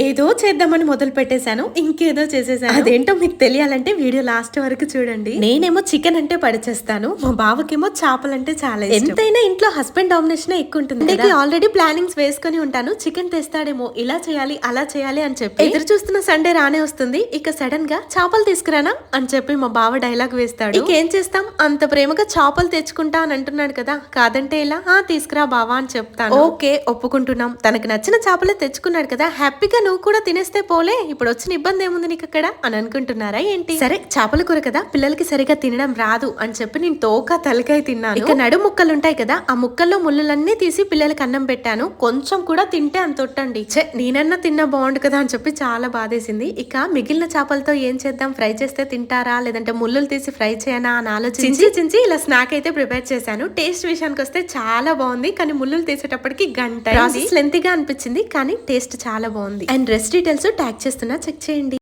ఏదో చేద్దామని మొదలు పెట్టేశాను ఇంకేదో చేసేసాను అదేంటో మీకు తెలియాలంటే వీడియో లాస్ట్ వరకు చూడండి. నేనేమో చికెన్ అంటే పడిచేస్తాను మా బావకేమో చేపలంటే చాలా. ఎంతైనా ఇంట్లో హస్బెండ్ డామినేషన్ ఎక్కువ ఉంటుంది ఆల్రెడీ ప్లానింగ్స్ వేసుకొని ఉంటాను చికెన్ తెస్తాడేమో ఇలా చేయాలి అలా చేయాలి అని చెప్పి. ఎదురు చూస్తున్న సండే రానే వస్తుంది ఇక సడన్గా చేపలు తీసుకురానా అని చెప్పి మా బావ డైలాగ్ వేస్తాడు. ఇక చేస్తాం? అంత ప్రేమగా చేపలు తెచ్చుకుంటా అని అంటున్నాడు కదా కాదంటే ఇలా? ఆ తీసుకురా బావా అని చెప్తాను. ఓకే ఒప్పుకుంటున్నాం. తనకి నచ్చిన చేపలే తెచ్చుకున్నాడు కదా హ్యాపీగా నువ్వు కూడా తినేస్తే పోలే. ఇప్పుడు వచ్చిన ఇబ్బంది ఏముంది నీకు అక్కడ? అని అనుకుంటున్నారా ఏంటి? సరే చేపల కూర కదా. పిల్లలకి సరిగా తినడం రాదు అని చెప్పి నేను తోక తలకాయ తిన్నాను. ఇక నడు ముక్కలు ఉంటాయి కదా. ఆ ముక్కల్లో ముళ్ళలన్నీ తీసి పిల్లలకి అన్నం పెట్టాను. కొంచెం కూడా తింటే అంత ఒట్టండి. ఛే నేనన్నా తిన్నా బాగుండు కదా అని చెప్పి చాలా బాధేసింది. ఇక మిగిలిన చేపలతో ఏం చేద్దాం? ఫ్రై చేస్తే తింటారా? లేదంటే ముళ్ళులు తీసి ఫ్రై చేయనా అని ఆలోచించి చించి ఇలా స్నాక్ అయితే ప్రిపేర్ చేశాను. టేస్ట్ విషయానికి వస్తే చాలా బాగుంది. కానీ ముళ్ళులు తీసేటప్పటికి గంట లెంతీగా అనిపించింది కానీ టేస్ట్ చాలా బాగుంది. అండ్ రెస్ట్ డీటెయిల్స్ ట్యాగ్ చేస్తున్నా. చెక్ చేయండి.